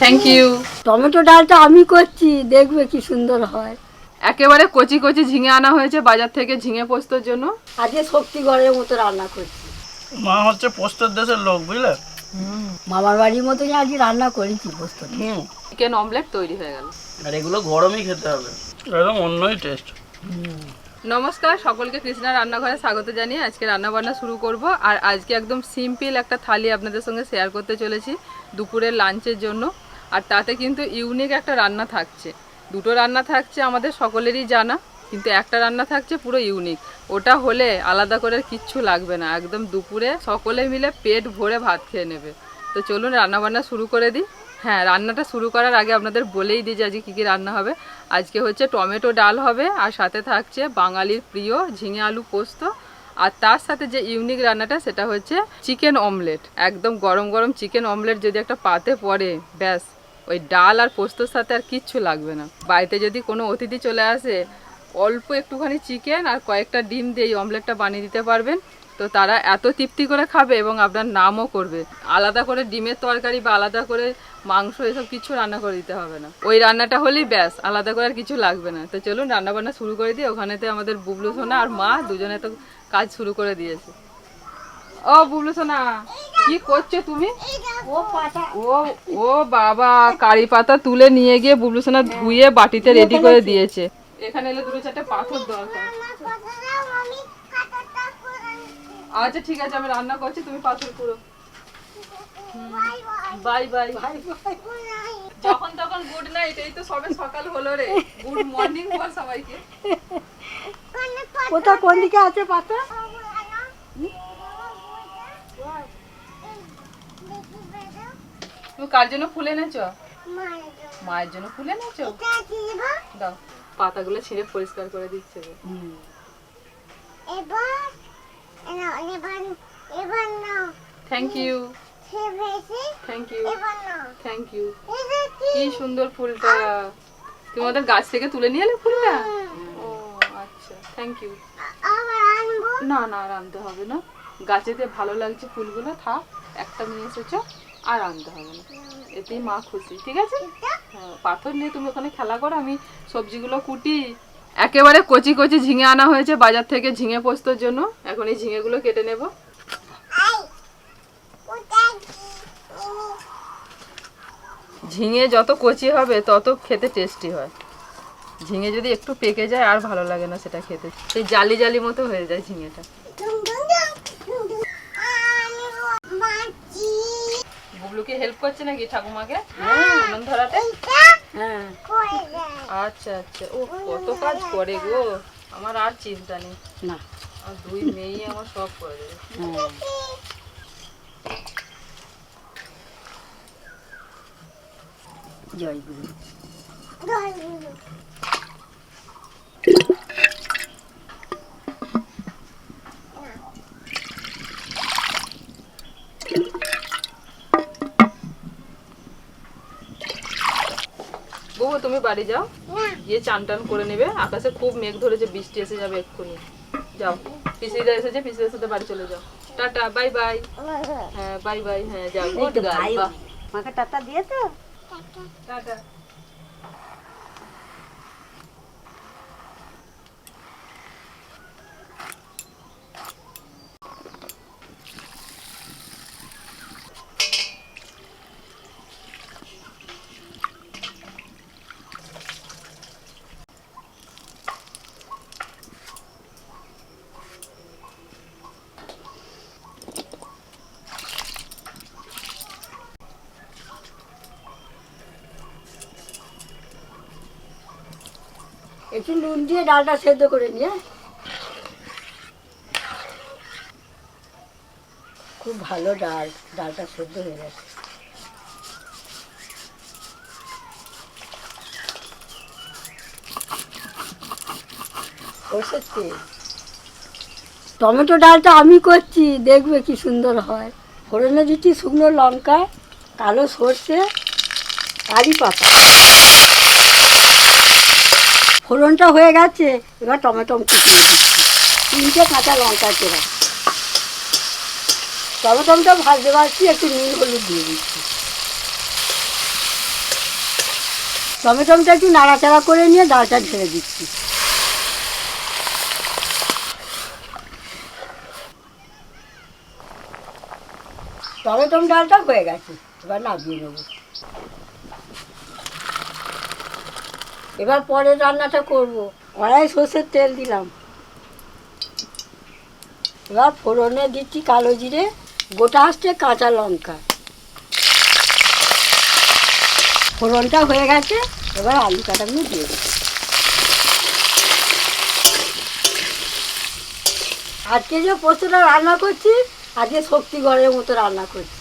Thank you tomato ডালটা আমি করছি দেখবে কি সুন্দর হয়। একেবারে কচি কচি ঝিঙে আনা হয়েছে বাজার থেকে ঝিঙে পোস্তর জন্য। আজকে শক্তি ঘরের মতো রান্না করছি। মা হচ্ছে পোস্টের দেশের লোক বুঝলে? মামার বাড়ির মতোই আজকে রান্না করেছি পোস্ত। হুম চিকেন অমলেট তৈরি হয়ে গেল। আর এগুলো গরমই খেতে হবে। একদম অন্যই টেস্ট নমস্কার, সকলকে কৃষ্ণা রান্নাঘরে স্বাগত জানিয়ে আজকে রান্না বান্না শুরু করব। আর আজকে একদম সিম্পল একটা থালি আপনাদের সঙ্গে শেয়ার করতে চলেছি দুপুরের লাঞ্চের জন্য। আর তাতে কিন্তু ইউনিক একটা রান্না থাকছে। দুটো রান্না থাকছে আমাদের সকলেরই জানা, কিন্তু একটা রান্না থাকছে পুরো ইউনিক ওটা হলে আলাদা করে কিচ্ছু লাগবে না। একদম দুপুরে সকলে মিলে পেট ভরে ভাত খেয়ে নেবে। তো চলুন রান্নাবান্না শুরু করে দিই। হ্যাঁ রান্নাটা শুরু করার আগে আপনাদের বলেই দিই যে আজকে কী কী রান্না হবে। আজকে হচ্ছে টমেটো ডাল হবে, আর সাথে থাকছে বাঙালির প্রিয় ঝিঙে আলু পোস্ত। আর তার সাথে যে ইউনিক রান্নাটা, সেটা হচ্ছে চিকেন অমলেট একদম গরম গরম চিকেন অমলেট যদি একটা পাতে পড়ে, ব্যাস, ওই ডাল আর পোস্তর সাথে আর কিচ্ছু লাগবে না। বাড়িতে যদি কোনো অতিথি চলে আসে, অল্প একটুখানি চিকেন আর কয়েকটা ডিম দিয়ে এই অমলেটটা বানিয়ে দিতে পারবেন। তো তারা এত তৃপ্তি করে খাবে এবং আপনার নামও করবে। আলাদা করে ডিমের তরকারি বা আলাদা করে মাংস এসব কিছু রান্না করে দিতে হবে না। ওই রান্নাটা হলেই ব্যাস, আলাদা করে আর কিছু লাগবে না। তো চলুন রান্না বান্না শুরু করে দিই, ওখানেতে আমাদের বুবলু সোনা আর মা দুজনে তো কাজ শুরু করে দিয়েছে। ও বুবলু সোনা, কি করছ তুমি? ও ও ও বাবা, কারি পাতা তুলে নিয়ে গিয়ে বুবলু সোনা ধুয়ে বাটিতে রেডি করে দিয়েছে। এখানে এলে দুটো চারটে পাথর দরকার আমার কথা দাও আমি কাটাটা করে আচ্ছা ঠিক আছে আমি রান্না করছি তুমি পাথর করো বাই বাই। Bye bye. যখন তখন গুড নাইট এই তো সবে সকাল হলো রে। গুড মর্নিং বল সবাইকে। কোন কোথা কোন দিকে আছে পাতা তুমি কার জন্য ফুল এনেছো? মায়ের জন্য। ফুল এনেছো? দাও। পাতাগুলো ছিঁড়ে পরিষ্কার করে দিচ্ছে। Thank you thank you thank you কি সুন্দর ফুলটা। তুমি ওদের গাছ থেকে তুলে নিয়ে এলে ফুলটা? ও আচ্ছা। থ্যাংক ইউ না না, আর আনতে হবে না। গাছেতে ভালো লাগছে ফুলগুলো, থাক, একটা নিয়ে এসেছ, আর আনতে হবে না। এতেই মা খুশি, ঠিক আছে? হ্যাঁ পাথর নিয়ে তুমি ওখানে খেলা করো, আমি সবজিগুলো কুটি। একেবারে কচি কচি ঝিঙে আনা হয়েছে বাজার থেকে ঝিঙে পোস্তর জন্য। এখন এই ঝিঙেগুলো কেটে নেব। ঝিঙে যত কচি হবে তত খেতে টেস্টি হয়। ঝিঙে যদি একটু পেকে যায় আর ভালো লাগে না সেটা খেতে। সেই জালি জালি মতো হয়ে যায় ঝিঙেটা। বুবলুকে হেল্প করছে নাকি ঠাকুমাকে? উনুন ধরাতে হ্যাঁ। আচ্ছা আচ্ছা। ও কত কাজ করে গো। আমার আর চিন্তা নেই। না। আর দুই মেয়েই আমার সব করে দেবে। জয় গুরু ধরবো বুবু তুমি বাড়ি যাও। না গিয়ে চান টান করে নেবে। আকাশে খুব মেঘ ধরেছে বৃষ্টি এসে যাবে এক্ষুনি। যাও। পিসিরা এসেছে পিসিদের সাথে বাড়ি চলে যাও। Tata bye bye. হ্যাঁ বাই বাই হ্যাঁ যাও। গুড গার্ল বাহ। মাকে টাটা দিয়ে তো। Да да. একটু নুন দিয়ে ডালটা সেদ্ধ করে নিয়ে খুব ভালো ডাল, ডালটা সেদ্ধ হয়ে গেছে। টমেটো ডালটা আমি করছি, দেখবে কি সুন্দর হয়। ফোড়নে দিচ্ছি শুকনো লঙ্কা, কালো সর্ষে, কারি পাতা। ফোড়নটা হয়ে গেছে, এবার টমেটো দিচ্ছি। তিনটে কাঁচা লঙ্কা চেরা। টমেটোটা ভাজতে পারছি একটু নুন হলুদ দিয়ে দিচ্ছি। টমেটোটা একটু নাড়াচাড়া করে নিয়ে ডালটা ঢেলে দিচ্ছি। টমেটো ডালটা হয়ে গেছে, এবার নামিয়ে নেব। এবার পরের রান্নাটা করব। কড়াই সর্ষের তেল দিলাম। এবার ফোড়নে দিচ্ছি কালো জিরে, গোটা আসছে কাঁচা লঙ্কা। ফোড়নটা হয়ে গেছে, এবার আলু কাটাগুলো দিয়ে দিচ্ছি আজকে যে পোস্তটা রান্না করছি, আজকে শক্তিগড়ের মতো রান্না করছি।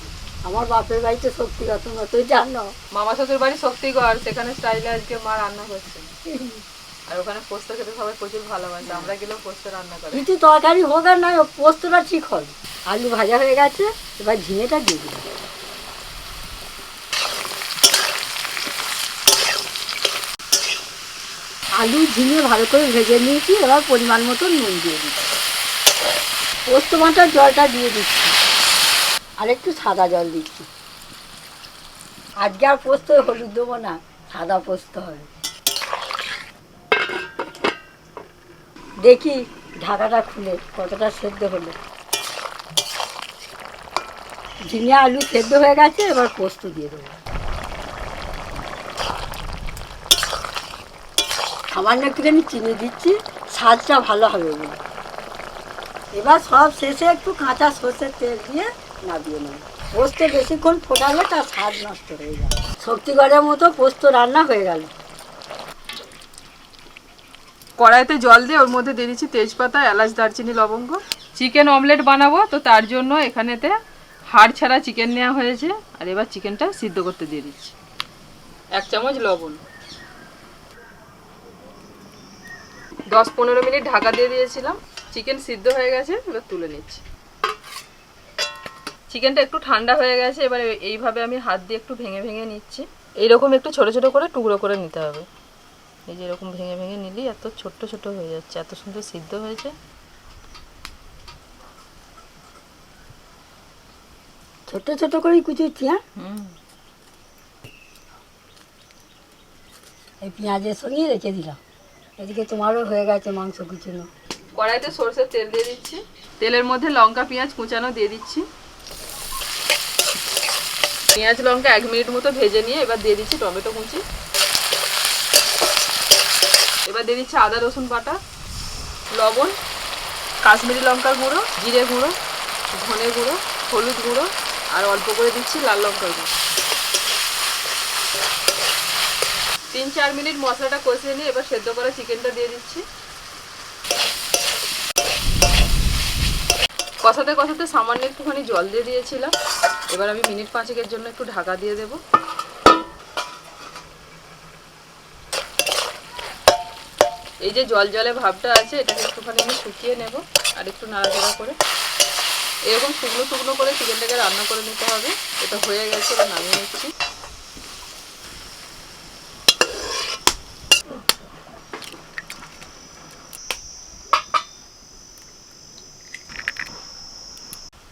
আমার বাপের বাড়িতে শক্তিগত মতো জানো। মামা শ্বশুর বাড়ি শক্তিগড় সেখানে স্টাইলে আজকে মা রান্না করছে। আর ওখানে পোস্ত খেতে সবাই প্রচুর ভালোবাসে আমরা গেলেও পোস্ত রান্না করে। কিছু তরকারি হোক আর নয় পোস্তটা ঠিক হবে। আলু ভাজা হয়ে গেছে এবার ঝিঙেটা দিয়ে দিলাম। আলু ঝিঙে ভালো করে ভেজে নিয়েছি এবার পরিমাণ মতো নুন দিয়ে দিচ্ছি। পোস্ত মাটার জলটা দিয়ে দিচ্ছি। আর একটু সাদা জল দিচ্ছি। আজকে আর পোস্ত, হলুদ দেবো না, সাদা পোস্ত হবে। দেখি ঢাকাটা খুলে কতটা সেদ্ধ হলো। ঝিঙে আলু সেদ্ধ হয়ে গেছে, এবার পোস্ত দিয়ে দেবো। সামান্য একটুখানি চিনি দিচ্ছি, স্বাদটা ভালো হবে এবার সব শেষে একটু কাঁচা সর্ষের তেল দিয়ে নামিয়ে নেব পোস্ত বেশিক্ষণ ফোটালে তার স্বাদ নষ্ট হয়ে যাবে শক্তিগড়ের মতো পোস্ত রান্না হয়ে গেল। কড়াইতে জল দিয়ে ওর মধ্যে দিয়ে দিচ্ছি তেজপাতা, এলাচ, দারচিনি, লবঙ্গ। চিকেন অমলেট বানাবো, তো তার জন্য এখানেতে হাড় ছাড়া চিকেন নেওয়া হয়েছে। আর এবার চিকেনটা সিদ্ধ করতে দিয়ে দিচ্ছি। এক চামচ লবণ। দশ পনেরো মিনিট ঢাকা দিয়ে দিয়েছিলাম। চিকেন সিদ্ধ হয়ে গেছে, এবার তুলে নিচ্ছি। চিকেনটা একটু ঠান্ডা হয়ে গেছে এবার এইভাবে আমি হাত দিয়ে একটু ভেঙে ভেঙে নিচ্ছি। এইরকম একটু ছোট ছোট করে টুকরো করে নিতে হবে। এই যে এরকম ভেঙে ভেঙে নিলি এত ছোট্ট ছোট হয়ে যাচ্ছে এত সুন্দর সিদ্ধ হয়েছে। ছোট ছোট করেই কুচুচ্ছি হ্যাঁ? এই পেঁয়াজের সঙ্গে রেখে দিলাম। এদিকে তোমারও হয়ে গেছে মাংস কুচুনো। কড়াইতে সরষের তেল দিয়ে দিচ্ছি। তেলের মধ্যে লঙ্কা পেঁয়াজ কুচানো দিয়ে দিচ্ছি। পেঁয়াজ লঙ্কা এক মিনিট মতো ভেজে নিয়ে এবার দিয়ে দিচ্ছি টমেটো কুচি। এবার দিয়ে দিচ্ছি আদা, রসুন বাটা, লবণ, কাশ্মীরি লঙ্কার গুঁড়ো, জিরে গুঁড়ো, ধনে গুঁড়ো, হলুদ গুঁড়ো, আর অল্প করে দিচ্ছি লাল লঙ্কার গুঁড়ো। তিন চার মিনিট মশলাটা কষিয়ে নিয়ে এবার সেদ্ধ করা চিকেনটা দিয়ে দিচ্ছি। কষাতে কষাতে সামান্য একটুখানি জল দিয়ে দিয়েছিলাম। এবার আমি মিনিট পাঁচেকের জন্য একটু ঢাকা দিয়ে দেব। এই যে জল জলে ভাবটা আছে, এটাকে একটুখানি আমি শুকিয়ে নেব আর একটু নাড়াচাড়া করে। এরকম শুকনো শুকনো করে চিকেনটাকে রান্না করে নিতে হবে। এটা হয়ে গেছে, এবার নামিয়ে নিচ্ছি।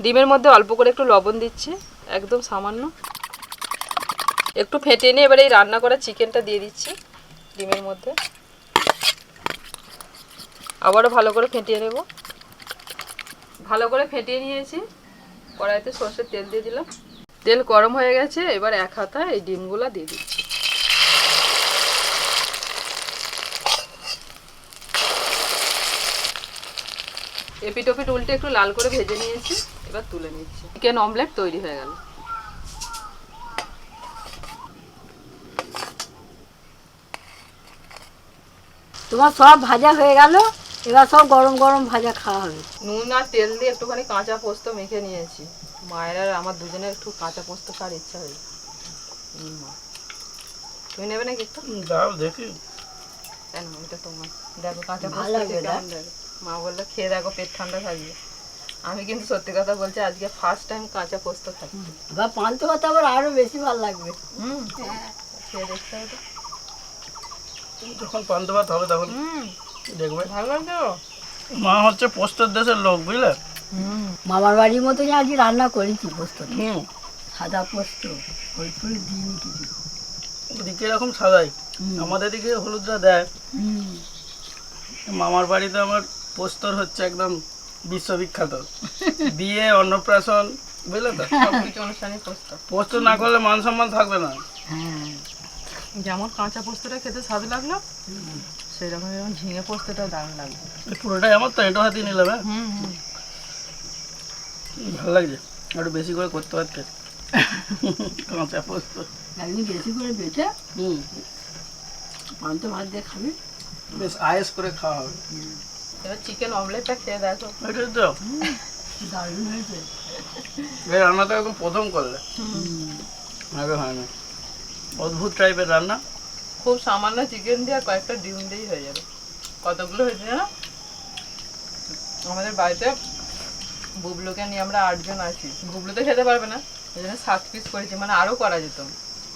ডিমের মধ্যে অল্প করে একটু লবণ দিচ্ছি, একদম সামান্য। একটু ফেটে নিয়ে এবার এই রান্না করা চিকেনটা দিয়ে দিচ্ছি ডিমের মধ্যে। আবারও ভালো করে ফেটিয়ে নেব। ভালো করে ফেটিয়ে নিয়েছি। কড়াইতে সর্ষের তেল দিয়ে দিলাম। তেল গরম হয়ে গেছে, এবার এক হাতা এই ডিমগুলো দিয়ে দিচ্ছি। এপিট ওপিট উল্টে একটু লাল করে ভেজে নিয়েছি এবার তুলে নিচ্ছি। চিকেন অমলেট তৈরি হয়ে গেল। তোমার সব ভাজা হয়ে গেল এবার সব গরম গরম ভাজা খাওয়া হবে। নুন আর তেল দিয়ে একটুখানি কাঁচা পোস্ত মেখে নিয়েছি। মায়ের আর আমার দুজনের একটু কাঁচা পোস্ত খাওয়ার ইচ্ছা হয়েছে। হুম, তুমি নেবে নাকি একটু? দাও দেখি। কেন এটা তোমার দেখো কাঁচা পোস্ত ভালো কেমন লাগে? মা বলল খেয়ে দেখো পেট ঠান্ডা থাকবে। আমি কিন্তু সত্যি কথা বলছি আজকে ফার্স্ট টাইম কাঁচা পোস্ত খাচ্ছি। এবার পান্তা ভাত আবার আরও বেশি ভালো লাগবে। হুম। খেয়ে দেখতে হবে যখন পান্তা ভাত হবে তখন দেখবে। ভালো লাগছে মা হচ্ছে দেশের লোক বুঝলে? মামার বাড়ির মতোই আজ রান্না করেছি পোস্ত হুম। সাদা পোস্ত দিইনি কিছু। ওদিকে এরকম সাদাই আমাদের দিকে হলুদটা দেয়। হুম। মামার বাড়িতে আমার পোস্তর হচ্ছে একদম বিশ্ববিখ্যাত। বিয়ে অন্নপ্রাশন বুঝলে তো? সব অনুষ্ঠানে পোস্ত। পোস্ত না করলে মান সম্মান থাকবে না। হ্যাঁ। যেমন কাঁচা পোস্তটা খেতে স্বাদ লাগল সেরকম যেমন ঝিঙে পোস্তটা দারুণ লাগবে এই পুরোটাই আমার তো এটো হাতিয়ে নিলাম হ্যাঁ? হুম হুম। ভালো লাগছে। একটু বেশি করে করতে পারতে। কাঁচা পোস্ত। একদিন বেশি করে বেটে হুম। পান্ত ভাত দিয়ে খাবি। বেশ আয়েস করে খাওয়া হবে। এবার চিকেন অমলেটটা খেয়ে দেখো। এটাই তো দারুণ হয়েছে। এই রান্নাটা একদম প্রথম করলে। আগে হয় না অদ্ভুত টাইপের রান্না। খুব সামান্য চিকেন দিয়ে আর কয়েকটা ডিম দিয়েই হয়ে যাবে। কতগুলো হয়েছে জানো? আমাদের বাড়িতে বুবলুকে নিয়ে আমরা আটজন আছি। বুবলু তো খেতে পারবে না। এই জন্য সাত পিস করেছি। মানে আরও করা যেত।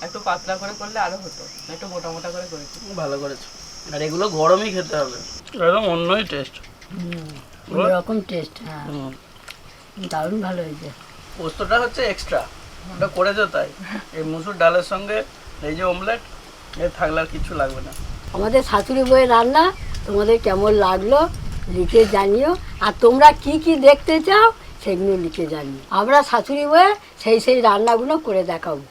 একটু পাতলা করে করলে আরও হতো। একটু মোটা মোটা করে করেছি। ভালো করেছ। আর এগুলো গরমই খেতে হবে। একদম অন্যই টেস্ট অন্যরকম টেস্ট হ্যাঁ। দারুণ ভালো হয়েছে। পোস্তটা হচ্ছে এক্সট্রা ওটা করেছ তাই? এই মুসুর ডালের সঙ্গে এই যে অমলেট এ থাকলে আর কিছু লাগবে না। আমাদের শাশুড়ি বইয়ের রান্না তোমাদের কেমন লাগল লিখে জানিও। আর তোমরা কি কি দেখতে চাও সেগুলো লিখে জানিও। আমরা শাশুড়ি বইয়ে সেই সেই রান্নাগুলো করে দেখাবো।